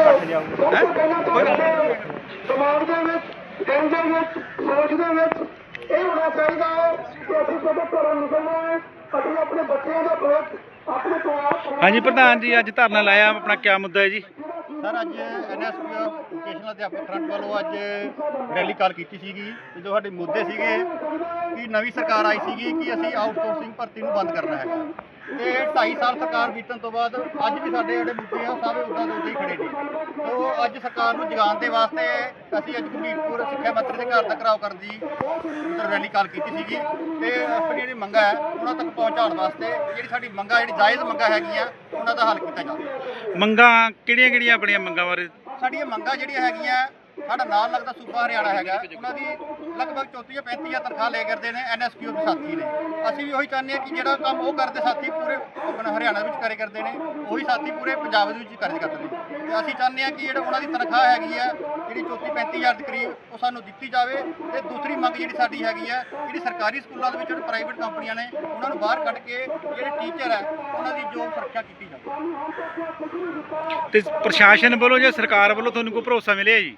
ਕੱਟ ਜਾਊਗਾ। ਹੈ ਕੋਈ ਗੱਲ ਨਹੀਂ ਸਮਾਜ ਦੇ ਵਿੱਚ ਦਿਲ ਦੇ ਵਿੱਚ ਸੋਚ ਦੇ ਵਿੱਚ ਇਹ ਹੋਣਾ ਚਾਹੀਦਾ ਹੈ ਕਿ ਅਸੀਂ ਜਦੋਂ ਘਰੋਂ ਨਿਕਲਣਾ ਹੈ ਅਸੀਂ ਆਪਣੇ ਬੱਚਿਆਂ ਦਾ ਭਵਿੱਖ ਆਪਣੇ ਤੋਂ ਆਪ ਹਾਂਜੀ ਪ੍ਰਧਾਨ ਜੀ ਅੱਜ ਧਰਨਾ ਲਾਇਆ ਆਪਣਾ ਕੀ ਮੁੱਦਾ ਹੈ ਜੀ? ਸਰ ਅੱਜ ਐਨਐਸਪੀ ਵੋਕੇਸ਼ਨਲ ਅਧਿਆਪਕ ਫਰੰਟ ਵੱਲੋਂ ਅੱਜ ਰੈਲੀ ਕਾਲ ਕੀਤੀ ਸੀਗੀ। ਜੋ ਸਾਡੇ ਮੁੱਦੇ ਸੀਗੇ ਕਿ ਨਵੀਂ ਸਰਕਾਰ ਆਈ ਸੀਗੀ ਕਿ ਅਸੀਂ ਆਊਟਸੋਰਸਿੰਗ ਭਰਤੀ ਨੂੰ ਬੰਦ ਕਰਨਾ ਹੈਗਾ। ਤੇ 2.5 ਸਾਲ ਸਰਕਾਰ ਬੀਤਣ ਤੋਂ ਬਾਅਦ ਅੱਜ ਵੀ ਸਾਡੇ ਜਿਹੜੇ ਮੁੱਦੇ ਆ ਸਾਰੇ ਉਦਾਂ ਦੇ ਉੱਤੇ ਹੀ ਖੜੇ ਨੇ। ਤੋ ਅੱਜ ਸਰਕਾਰ ਨੂੰ ਜਗਾਉਣ ਦੇ ਵਾਸਤੇ ਅਸੀਂ ਅੱਜ ਗੁਰਮੀਤਪੁਰ ਸਿੱਖਿਆ ਮੰਤਰੀ ਦੇ ਘਰ ਦਾ ਘਰਾਓ ਕਰਨ ਦੀ ਰੈਲੀ ਕਾਲ ਕੀਤੀ ਸੀਗੀ। ਤੇ ਆਪਣੀ ਜਿਹੜੀ ਮੰਗਾਂ ਹੈ ਉਹਨਾਂ ਤੱਕ ਪਹੁੰਚਾਉਣ ਵਾਸਤੇ ਜਿਹੜੀ ਸਾਡੀ ਮੰਗਾਂ ਜਿਹੜੀ ਜਾਇਜ਼ ਮੰਗਾਂ ਹੈਗੀਆਂ ਉਹਨਾਂ ਦਾ ਹੱਲ ਕੀਤਾ ਜਾਵੇ। ਮੰਗਾਂ ਕਿਹੜੀਆਂ ਕਿਹੜੀਆਂ ਆਪਣੀਆਂ ਮੰਗਾਂ ਬਾਰੇ? ਸਾਡੀਆਂ ਮੰਗਾਂ ਜਿਹੜੀਆਂ ਹੈਗੀਆਂ ਸਾਡਾ ਨਾਲ ਲੱਗਦਾ ਸੂਬਾ ਹਰਿਆਣਾ ਹੈਗਾ। ਉਹਨਾਂ ਦੀ ਲਗਭਗ 34 ਜਾਂ 35 ਹਜ਼ਾਰ ਤਨਖਾਹ ਲੈ ਕਰਦੇ ਨੇ ਐਨਐਸਕਿਊ ਦੇ ਸਾਥੀ ਨੇ। ਅਸੀਂ ਵੀ ਉਹੀ ਚਾਹੁੰਦੇ ਹਾਂ ਕਿ ਜਿਹੜਾ ਕੰਮ ਉਹ ਕਰਦੇ ਸਾਥੀ ਪੂਰੇ ਹਰਿਆਣਾ ਵਿੱਚ ਕਰੇ ਕਰਦੇ ਨੇ, ਉਹੀ ਸਾਥੀ ਪੂਰੇ ਪੰਜਾਬ ਦੇ ਵਿੱਚ ਕਰੇ ਕਰਦੇ ਨੇ। ਤੇ ਅਸੀਂ ਚਾਹੁੰਦੇ ਹਾਂ ਕਿ ਜਿਹੜਾ ਉਹਨਾਂ ਦੀ ਤਨਖਾਹ ਹੈਗੀ ਆ ਜਿਹੜੀ 34 35 ਹਜ਼ਾਰ ਦੇ ਕਰੀਬ ਉਹ ਸਾਨੂੰ ਦਿੱਤੀ ਜਾਵੇ ਤੇ ਦੂਸਰੀ ਮੰਗ ਜਿਹੜੀ ਸਾਡੀ ਹੈਗੀ ਆ ਜਿਹੜੀ ਸਰਕਾਰੀ ਸਕੂਲਾਂ ਦੇ ਵਿੱਚ ਜਿਹੜੇ ਪ੍ਰਾਈਵੇਟ ਕੰਪਨੀਆਂ ਨੇ, ਉਹਨਾਂ ਨੂੰ ਬਾਹਰ ਕੱਢ ਕੇ ਜਿਹੜੇ ਟੀਚਰ ਹੈ, ਉਹਨਾਂ ਦੀ ਜੋਬ ਸੁਰੱਖਿਆ ਕੀਤੀ ਜਾਵੇ। ਤੇ ਪ੍ਰਸ਼ਾਸਨ ਵੱਲੋਂ ਜਾਂ ਸਰਕਾਰ ਵੱਲੋਂ ਤੁਹਾਨੂੰ ਕੋਈ ਭਰੋਸਾ ਮਿਲਿਆ ਜੀ?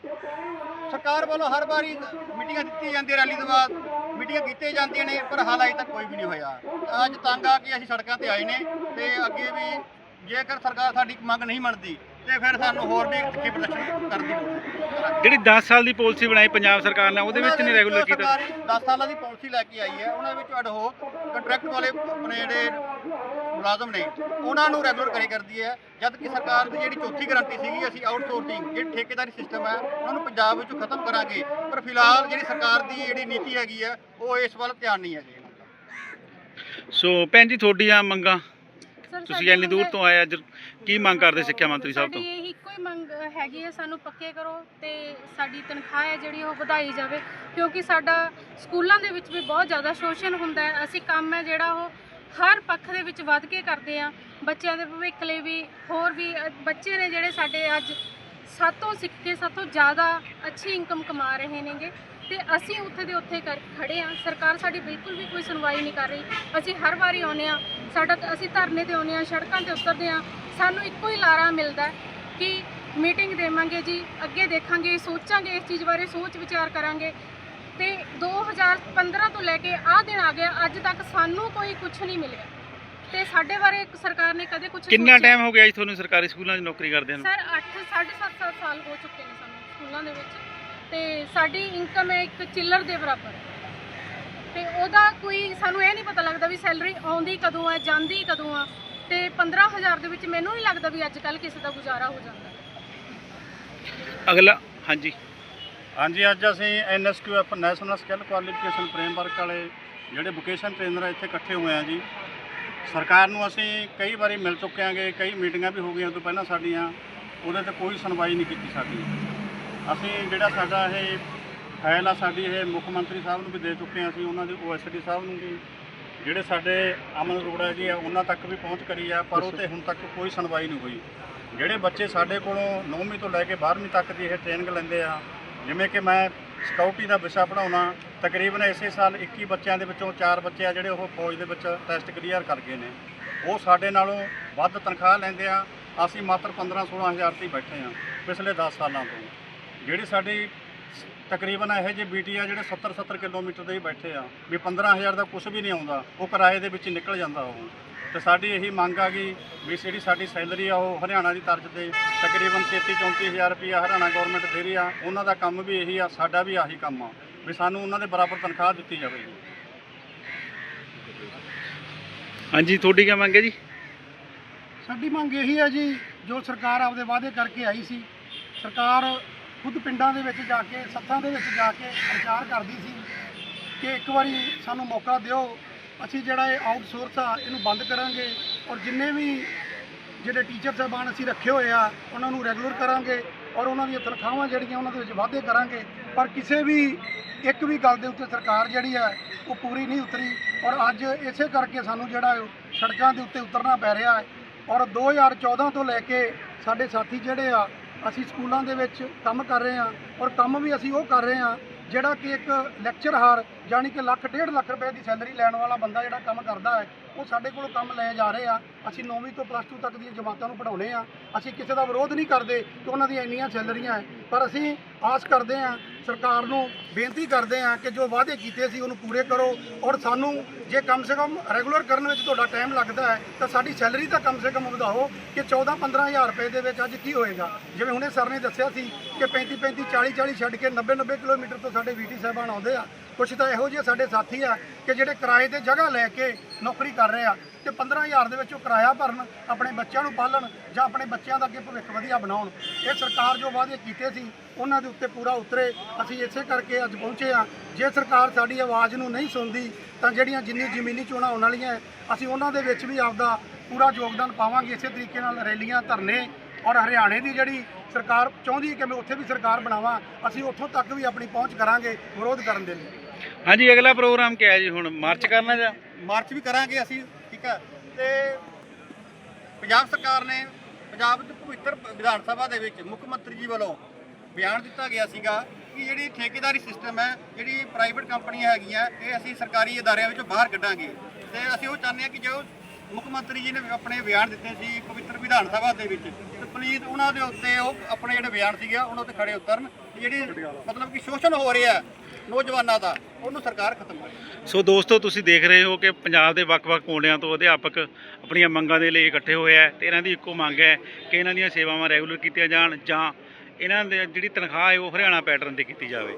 ਸਰਕਾਰ ਵੱਲੋਂ ਹਰ ਵਾਰੀ ਮੀਟਿੰਗਾਂ ਦਿੱਤੀਆਂ ਜਾਂਦੀਆਂ, ਰੈਲੀ ਤੋਂ ਬਾਅਦ ਮੀਟਿੰਗਾਂ ਕੀਤੀਆਂ ਜਾਂਦੀਆਂ ਨੇ, ਪਰ ਹਾਲ ਅਜੇ ਤੱਕ ਕੋਈ ਵੀ ਨਹੀਂ ਹੋਇਆ। ਅੱਜ ਤੰਗ ਆ ਕੇ ਅਸੀਂ ਸੜਕਾਂ ਤੇ ਆਏ ਨੇ ਤੇ ਅੱਗੇ ਵੀ ਜੇਕਰ ਸਰਕਾਰ ਸਾਡੀ ਮੰਗ ਨਹੀਂ ਮੰਨਦੀ ਤੇ ਫਿਰ ਸਾਨੂੰ ਹੋਰ ਵੀ ਕੀ ਪ੍ਰਦਰਸ਼ਨ ਕਰਨ ਦੀ ਲੋੜ ਹੈ ਜਿਹੜੀ 10 ਸਾਲ ਦੀ ਪਾਲਿਸੀ ਬਣਾਈ ਪੰਜਾਬ ਸਰਕਾਰ ਨੇ ਉਹਦੇ ਵਿੱਚ ਨਹੀਂ ਰੈਗੂਲਰ ਕੀਤਾ? ਸਰਕਾਰੀ 10 ਸਾਲਾਂ ਦੀ ਪਾਲਿਸੀ ਲੈ ਕੇ ਆਈ ਹੈ ਉਹਨਾਂ ਵਿੱਚ ਅਡਹੋਕ ਕੰਟਰੈਕਟ ਵਾਲੇ ਆਪਣੇ ਜਿਹੜੇ ਮੁਲਾਜ਼ਮ ਨੇ ਉਹਨਾਂ ਨੂੰ ਰੈਗੂਲਰ ਕਰੇ ਕਰਦੀ ਹੈ। ਜਦ ਕਿ ਸਰਕਾਰ ਦੀ ਜਿਹੜੀ ਚੌਥੀ ਗਰੰਟੀ ਸੀਗੀ ਅਸੀਂ ਆਊਟਸੋਰਸਿੰਗ ਜਿਹੜੀ ਠੇਕੇਦਾਰੀ ਸਿਸਟਮ ਹੈ ਉਹਨਾਂ ਨੂੰ ਪੰਜਾਬ ਵਿੱਚੋਂ ਖਤਮ ਕਰਾਂਗੇ। ਪਰ ਫਿਲਹਾਲ ਜਿਹੜੀ ਸਰਕਾਰ ਦੀ ਜਿਹੜੀ ਨੀਤੀ ਹੈਗੀ ਹੈ ਉਹ ਇਸ ਵੱਲ ਧਿਆਨ ਨਹੀਂ ਹੈ ਜੀ। ਸੋ ਭੈਣ ਜੀ ਤੁਹਾਡੀਆਂ ਮੰਗਾਂ ਤੁਸੀਂ ਇੰਨੀ ਦੂਰ ਤੋਂ ਆਏ ਅੱਜ। ਕੀ ਮੰਗ ਕਰਦੇ ਸਿੱਖਿਆ ਮੰਤਰੀ ਸਾਹਿਬ ਤੋਂ? ਸਾਡੀ ਇਹ ਇੱਕੋ ਹੀ ਮੰਗ ਹੈਗੀ ਹੈ ਸਾਨੂੰ ਪੱਕੇ ਕਰੋ ਤੇ ਸਾਡੀ ਤਨਖਾਹ ਹੈ ਜਿਹੜੀ ਉਹ ਵਧਾਈ ਜਾਵੇ ਕਿਉਂਕਿ ਸਾਡਾ ਸਕੂਲਾਂ ਦੇ ਵਿੱਚ ਵੀ ਬਹੁਤ ਜ਼ਿਆਦਾ ਸ਼ੋਸ਼ਣ ਹੁੰਦਾ ਹੈ। ਅਸੀਂ ਕੰਮ ਹੈ ਜਿਹੜਾ ਉਹ ਹਰ ਪੱਖ ਦੇ ਵਿੱਚ ਵੱਧ ਕੇ ਕਰਦੇ ਆ ਬੱਚਿਆਂ ਦੇ ਭਵਿੱਖ ਲਈ ਵੀ ਹੋਰ ਵੀ ਅ, ਬੱਚੇ ਨੇ ਜਿਹੜੇ ਸਾਡੇ ਅੱਜ ਸਾਤੋਂ ਸਿੱਖ ਕੇ ਸਾਤੋਂ ਜ਼ਿਆਦਾ ਅੱਛੀ ਇਨਕਮ ਕਮਾ ਰਹੇ ਨੇਗੇ ਤੇ ਅਸੀਂ ਉੱਥੇ ਦੇ ਉੱਥੇ ਕਰ ਖੜੇ ਆ ਸਰਕਾਰ ਸਾਡੀ ਬਿਲਕੁਲ ਵੀ ਕੋਈ ਸੁਣਵਾਈ ਨਹੀਂ ਕਰ ਰਹੀ। ਅਸੀਂ ਹਰ ਵਾਰੀ ਆਉਂਦੇ ਆ ਸਾਡਾ ਅਸੀਂ ਧਰਨੇ ਤੇ ਆਉਂਦੇ ਆ ਸੜਕਾਂ ਤੇ ਉਤਰਦੇ ਆ ਸਾਨੂੰ ਇੱਕੋ ਹੀ ਲਾਰਾ ਮਿਲਦਾ ਹੈ ਕਿ ਮੀਟਿੰਗ ਦੇਵਾਂਗੇ ਜੀ ਅੱਗੇ ਦੇਖਾਂਗੇ ਸੋਚਾਂਗੇ ਇਸ ਚੀਜ਼ ਬਾਰੇ ਸੋਚ ਵਿਚਾਰ ਕਰਾਂਗੇ। ਤੇ 2015 ਤੋਂ ਲੈ ਕੇ ਆਹ ਦਿਨ ਆ ਗਿਆ ਅੱਜ ਤੱਕ ਸਾਨੂੰ ਕੋਈ ਕੁਝ ਨਹੀਂ ਮਿਲਿਆ। ਤੇ ਸਾਡੇ ਬਾਰੇ ਸਰਕਾਰ ਨੇ ਕਦੇ ਕੁਝ ਕਿੰਨਾ ਟਾਈਮ ਹੋ ਗਿਆ ਜੀ ਤੁਹਾਨੂੰ ਸਰਕਾਰੀ ਸਕੂਲਾਂ 'ਚ ਨੌਕਰੀ ਕਰਦਿਆਂ ਨੂੰ? ਸਰ 8 7.5 ਸਾਲ ਹੋ ਚੁੱਕੇ ਨੇ ਸਾਨੂੰ ਸਕੂਲਾਂ ਦੇ ਵਿੱਚ। ਤੇ ਸਾਡੀ ਇਨਕਮ ਹੈ ਇੱਕ ਚਿੱਲਰ ਦੇ ਬਰਾਬਰ। ਤੇ ਉਹਦਾ ਕੋਈ ਸਾਨੂੰ ਇਹ ਨਹੀਂ ਪਤਾ ਲੱਗਦਾ ਵੀ ਸੈਲਰੀ ਆਉਂਦੀ ਕਦੋਂ ਹੈ ਜਾਂਦੀ ਕਦੋਂ ਆ। ਤੇ 15000 ਦੇ ਵਿੱਚ ਮੈਨੂੰ ਨਹੀਂ ਲੱਗਦਾ ਵੀ ਅੱਜ ਕੱਲ ਕਿਸੇ ਦਾ ਗੁਜ਼ਾਰਾ ਹੋ ਜਾਂਦਾ। ਅਗਲਾ ਹਾਂਜੀ। ਹਾਂਜੀ ਅੱਜ ਅਸੀਂ NSQ national skill qualification framework ਵਾਲੇ ਜਿਹੜੇ ਵੋਕੇਸ਼ਨ ਟ੍ਰੇਨਰ ਇੱਥੇ ਇਕੱਠੇ ਹੋਏ ਆ ਜੀ। ਸਰਕਾਰ ਨੂੰ ਅਸੀਂ ਕਈ ਵਾਰੀ ਮਿਲ ਚੁੱਕੇ ਆਂਗੇ ਕਈ ਮੀਟਿੰਗਾਂ ਵੀ ਹੋ ਗਈਆਂ ਤੋਂ ਪਹਿਲਾਂ ਸਾਡੀਆਂ ਉਹਦੇ ਤੇ ਕੋਈ ਸੁਣਵਾਈ ਨਹੀਂ ਕੀਤੀ ਸਾਡੀ। ਅਸੀਂ ਜਿਹੜਾ ਸਾਡਾ ਇਹ ਫਾਈਲ ਆ ਸਾਡੀ, ਇਹ ਮੁੱਖ ਮੰਤਰੀ ਸਾਹਿਬ ਨੂੰ ਵੀ ਦੇ ਚੁੱਕੇ ਹਾਂ ਅਸੀਂ, ਉਹਨਾਂ ਦੇ ਓਐਸਡੀ ਸਾਹਿਬ ਨੂੰ ਵੀ। ਜਿਹੜੇ ਸਾਡੇ ਅਮਨ ਅਰੋੜਾ ਜੀ ਆ, ਉਹਨਾਂ ਤੱਕ ਵੀ ਪਹੁੰਚ ਕਰੀ ਆ, ਪਰ ਉਹ ਤੇ ਹੁਣ ਤੱਕ ਕੋਈ ਸੁਣਵਾਈ ਨਹੀਂ ਹੋਈ। ਜਿਹੜੇ ਬੱਚੇ ਸਾਡੇ ਕੋਲੋਂ 9ਵੀਂ ਤੋਂ ਲੈ ਕੇ 12ਵੀਂ ਤੱਕ ਦੀ ਇਹ ਟ੍ਰੇਨਿੰਗ ਲੈਂਦੇ ਆ, ਜਿਵੇਂ ਕਿ ਮੈਂ ਸਕਾਊਟੀ ਦਾ ਵਿਸ਼ਾ ਪੜਾਉਣਾ ਤਕਰੀਬਨ ਇਸੇ ਸਾਲ 21 ਬੱਚਿਆਂ ਦੇ ਵਿੱਚੋਂ 4 ਬੱਚੇ ਆ ਜਿਹੜੇ ਉਹ ਫੌਜ ਦੇ ਵਿੱਚ ਟੈਸਟ ਕਲੀਅਰ ਕਰ ਗਏ ਨੇ। ਉਹ ਸਾਡੇ ਨਾਲੋਂ ਵੱਧ ਤਨਖਾਹ ਲੈਂਦੇ ਆ, ਅਸੀਂ ਮਾਤਰ 15 16000 ਤੇ ਬੈਠੇ ਆ, ਪਿਛਲੇ 10 ਸਾਲਾਂ ਤੋਂ। ਜਿਹੜੀ ਸਾਡੀ ਤਕਰੀਬਨ ਇਹੋ ਜਿਹੇ ਬੀਟੀ ਆ ਜਿਹੜੇ 70 70 ਕਿਲੋਮੀਟਰ ਦੇ ਹੀ ਬੈਠੇ ਆ। ਵੀ 15000 ਦਾ ਕੁਝ ਵੀ ਨਹੀਂ ਆਉਂਦਾ ਉਹ ਕਿਰਾਏ ਦੇ ਵਿੱਚ ਹੀ ਨਿਕਲ ਜਾਂਦਾ ਉਹ। ਤੇ ਸਾਡੀ ਇਹੀ ਮੰਗ ਆ ਗਈ ਵੀ ਜਿਹੜੀ ਸਾਡੀ ਸੈਲਰੀ ਆ ਉਹ ਹਰਿਆਣਾ ਦੀ ਤਰਜ਼ ਤੇ ਤਕਰੀਬਨ 33 34000 ਰੁਪਇਆ ਹਰਿਆਣਾ ਗਵਰਨਮੈਂਟ ਦੇ ਰਹੀ ਆ। ਉਹਨਾਂ ਦਾ ਕੰਮ ਵੀ ਇਹੀ ਆ ਸਾਡਾ ਵੀ ਆਹੀ ਕੰਮ ਆ ਵੀ ਸਾਨੂੰ ਉਹਨਾਂ ਦੇ ਬਰਾਬਰ ਤਨਖਾਹ ਦਿੱਤੀ ਜਾਵੇ। ਜੀ ਹਾਂਜੀ ਤੁਹਾਡੀ ਕੀ ਮੰਗ ਹੈ ਜੀ? ਸਾਡੀ ਮੰਗ ਇਹੀ ਹੈ ਜੀ ਜੋ ਸਰਕਾਰ ਆਪਦੇ ਵਾਅਦੇ ਕਰਕੇ ਆਈ ਸੀ ਸਰਕਾਰ ਖੁਦ ਪਿੰਡਾਂ ਦੇ ਵਿੱਚ ਜਾ ਕੇ, ਸੱਥਾਂ ਦੇ ਵਿੱਚ ਜਾ ਕੇ ਪ੍ਰਚਾਰ ਕਰਦੀ ਸੀ ਕਿ ਇੱਕ ਵਾਰੀ ਸਾਨੂੰ ਮੌਕਾ ਦਿਓ, ਅਸੀਂ ਜਿਹੜਾ ਇਹ ਆਊਟਸੋਰਸ ਆ, ਇਹਨੂੰ ਬੰਦ ਕਰਾਂਗੇ ਔਰ ਜਿੰਨੇ ਵੀ ਜਿਹੜੇ ਟੀਚਰ ਸਾਹਿਬਾਨ ਅਸੀਂ ਰੱਖੇ ਹੋਏ ਆ, ਉਹਨਾਂ ਨੂੰ ਰੈਗੂਲਰ ਕਰਾਂਗੇ ਔਰ ਉਹਨਾਂ ਦੀਆਂ ਤਨਖਾਹਾਂ ਜਿਹੜੀਆਂ ਉਹਨਾਂ ਦੇ ਵਿੱਚ ਵਾਧੇ ਕਰਾਂਗੇ। ਪਰ ਕਿਸੇ ਵੀ ਇੱਕ ਵੀ ਗੱਲ ਦੇ ਉੱਤੇ ਸਰਕਾਰ ਜਿਹੜੀ ਹੈ ਉਹ ਪੂਰੀ ਨਹੀਂ ਉਤਰੀ ਔਰ ਅੱਜ ਇਸੇ ਕਰਕੇ ਸਾਨੂੰ ਜਿਹੜਾ ਉਹ ਸੜਕਾਂ ਦੇ ਉੱਤੇ ਉਤਰਨਾ ਪੈ ਰਿਹਾ ਹੈ ਔਰ 2014 ਤੋਂ ਲੈ ਕੇ ਸਾਡੇ ਸਾਥੀ ਜਿਹੜੇ ਆ ਅਸੀਂ ਸਕੂਲਾਂ ਦੇ ਵਿੱਚ ਕੰਮ ਕਰ ਰਹੇ ਹਾਂ ਔਰ ਕੰਮ ਵੀ ਅਸੀਂ ਉਹ ਕਰ ਰਹੇ ਹਾਂ ਜਿਹੜਾ ਕਿ ਇੱਕ ਲੈਕਚਰਹਾਰ ਯਾਨੀ ਕਿ ਲੱਖ, ਡੇਢ ਲੱਖ ਰੁਪਏ ਦੀ ਸੈਲਰੀ ਲੈਣ ਵਾਲਾ ਬੰਦਾ ਜਿਹੜਾ ਕੰਮ ਕਰਦਾ ਹੈ, ਉਹ ਸਾਡੇ ਕੋਲੋਂ ਕੰਮ ਲੈ ਜਾ ਰਹੇ। ਆ ਅਸੀਂ 9ਵੀਂ ਤੋਂ ਪਲੱਸ 2 ਤੱਕ ਦੀਆਂ ਜਮਾਤਾਂ ਨੂੰ ਪੜਾਉਣੇ ਆ ਅਸੀਂ ਕਿਸੇ ਦਾ ਵਿਰੋਧ ਨਹੀਂ ਕਰਦੇ ਕਿ ਉਹਨਾਂ ਦੀਆਂ ਇੰਨੀਆਂ ਸੈਲਰੀਆਂ ਹੈ। ਪਰ ਅਸੀਂ ਆਸ ਕਰਦੇ ਆ ਸਰਕਾਰ ਨੂੰ ਬੇਨਤੀ ਕਰਦੇ ਆ ਕਿ ਜੋ ਵਾਅਦੇ ਕੀਤੇ ਸੀ ਉਹਨੂੰ ਪੂਰੇ ਕਰੋ। ਔਰ ਸਾਨੂੰ ਜੇ ਕਮ ਸੇ ਕਮ ਰੈਗੂਲਰ ਕਰਨ ਵਿੱਚ ਤੁਹਾਡਾ ਟਾਈਮ ਲੱਗਦਾ ਹੈ, ਤਾਂ ਸਾਡੀ ਸੈਲਰੀ ਤਾਂ ਕਮ ਸੇ ਕਮ ਵਧਾਓ ਕਿ 14 15000 ਰੁਪਏ ਦੇ ਵਿੱਚ ਅੱਜ ਕੀ ਹੋਏਗਾ? ਜਿਵੇਂ ਹੁਣੇ ਸਰ ਨੇ ਦੱਸਿਆ ਸੀ ਕਿ 35 35 40 40 ਛੱਡ ਕੇ 90 90 ਕਿਲੋਮੀਟਰ ਤੋਂ ਸਾਡੇ ਵੀਟੀ ਸਾਹਿਬਾਨ ਆਉਂਦੇ ਆ। ਕੁਝ ਤਾਂ ਇਹੋ ਜਿਹੇ ਸਾਡੇ ਸਾਥੀ ਆ ਕਿ ਜਿਹੜੇ ਕਿਰਾਏ ਤੇ ਜਗ੍ਹਾ ਲੈ ਕੇ ਨੌਕਰੀ ਕਰ ਰਹੇ ਆ ਤੇ 15000 ਦੇ ਵਿੱਚ ਉਹ ਕਿਰਾਇਆ ਭਰਨ, ਆਪਣੇ ਬੱਚਿਆਂ ਨੂੰ ਪਾਲਣ ਜਾਂ ਆਪਣੇ ਬੱਚਿਆਂ ਦਾ ਅੱਗੇ ਭਵਿੱਖ ਵਧੀਆ ਬਣਾਉਣ। ਇਹ ਸਰਕਾਰ ਜੋ ਵਾਅਦੇ ਕੀਤੇ ਸੀ, ਉਹਨਾਂ ਦੇ ਉੱਤੇ ਪੂਰਾ ਉਤਰੇ। ਅਸੀਂ ਇਸੇ ਕਰਕੇ ਅੱਜ ਪਹੁੰਚੇ ਆ ਜੇ ਸਰਕਾਰ ਸਾਡੀ ਆਵਾਜ਼ ਨੂੰ ਨਹੀਂ ਸੁਣਦੀ, ਤਾਂ ਜਿਹੜੀਆਂ ਜਿੰਨੀ ਜ਼ਮੀਨੀ ਚੋਣਾਂ ਆਉਣ ਵਾਲੀਆਂ, ਅਸੀਂ ਉਹਨਾਂ ਦੇ ਵਿੱਚ ਵੀ ਆਪਦਾ ਪੂਰਾ ਯੋਗਦਾਨ ਪਾਵਾਂਗੇ। ਇਸੇ ਤਰੀਕੇ ਨਾਲ ਰੈਲੀਆਂ ਧਰਨੇ ਔਰ ਹਰਿਆਣੇ ਦੀ ਜਿਹੜੀ ਸਰਕਾਰ ਚਾਹੁੰਦੀ ਹੈ ਕਿ ਮੈਂ ਉੱਥੇ ਵੀ ਸਰਕਾਰ ਬਣਾਵਾਂ, ਅਸੀਂ ਉੱਥੋਂ ਤੱਕ ਵੀ ਆਪਣੀ ਪਹੁੰਚ ਕਰਾਂਗੇ, ਵਿਰੋਧ ਕਰਨ ਦੇ ਲਈ। ਹਾਂਜੀ, ਅਗਲਾ ਪ੍ਰੋਗਰਾਮ ਕਿਆ ਹੈ ਜੀ ਹੁਣ? ਮਾਰਚ ਕਰਨਾ ਜਾਂ? ਮਾਰਚ ਵੀ ਕਰਾਂਗੇ ਅਸੀਂ, ਠੀਕ ਹੈ ਤੇ ਪੰਜਾਬ ਸਰਕਾਰ ਨੇ ਪੰਜਾਬ ਦੇ ਪਵਿੱਤਰ ਵਿਧਾਨ ਸਭਾ ਦੇ ਵਿੱਚ ਮੁੱਖ ਮੰਤਰੀ ਜੀ ਵੱਲੋਂ ਬਿਆਨ ਦਿੱਤਾ ਗਿਆ ਸੀਗਾ ਕਿ ਜਿਹੜੀ ਠੇਕੇਦਾਰੀ ਸਿਸਟਮ ਹੈ, ਜਿਹੜੀ ਪ੍ਰਾਈਵੇਟ ਕੰਪਨੀਆਂ ਹੈਗੀਆਂ, ਇਹ ਅਸੀਂ ਸਰਕਾਰੀ ਅਦਾਰਿਆਂ ਵਿੱਚੋਂ ਬਾਹਰ ਕੱਢਾਂਗੇ। ਤੇ ਅਸੀਂ ਉਹ ਚਾਹੁੰਦੇ ਹਾਂ ਕਿ ਜੋ ਮੁੱਖ ਮੰਤਰੀ ਜੀ ਨੇ ਆਪਣੇ ਬਿਆਨ ਦਿੱਤੇ ਸੀ ਪਵਿੱਤਰ ਵਿਧਾਨ ਸਭਾ ਦੇ ਵਿੱਚ, ਤੇ ਪਲੀਜ਼ ਉਹਨਾਂ ਦੇ ਉੱਤੇ ਉਹ ਆਪਣੇ ਜਿਹੜੇ ਬਿਆਨ ਸੀਗਾ, ਉਹਨਾਂ ਉੱਤੇ ਖੜੇ ਉਤਰਨ। ਜਿਹੜੀ ਮਤਲਬ ਕਿ ਸ਼ੋਸ਼ਣ ਹੋ ਰਿਹਾ ਨੌਜਵਾਨਾਂ ਦਾ, ਉਹਨੂੰ ਸਰਕਾਰ ਖਤਮ ਕਰੇ। ਸੋ ਦੋਸਤੋ, ਤੁਸੀਂ ਦੇਖ ਰਹੇ ਹੋ ਕਿ ਪੰਜਾਬ ਦੇ ਵੱਖ-ਵੱਖ ਕੋਨਿਆਂ ਤੋਂ ਅਧਿਆਪਕ ਆਪਣੀਆਂ ਮੰਗਾਂ ਦੇ ਲਈ ਇਕੱਠੇ ਹੋਏ ਆ ਤੇ ਇਹਨਾਂ ਦੀ ਇੱਕੋ ਮੰਗ ਹੈ ਕਿ ਇਹਨਾਂ ਦੀਆਂ ਸੇਵਾਵਾਂ ਰੈਗੂਲਰ ਕੀਤੀਆਂ ਜਾਣ ਜਾਂ ਇਹਨਾਂ ਦੇ ਜਿਹੜੀ ਤਨਖਾਹ ਹੈ ਉਹ ਹਰਿਆਣਾ ਪੈਟਰਨ ਤੇ ਕੀਤੀ ਜਾਵੇ।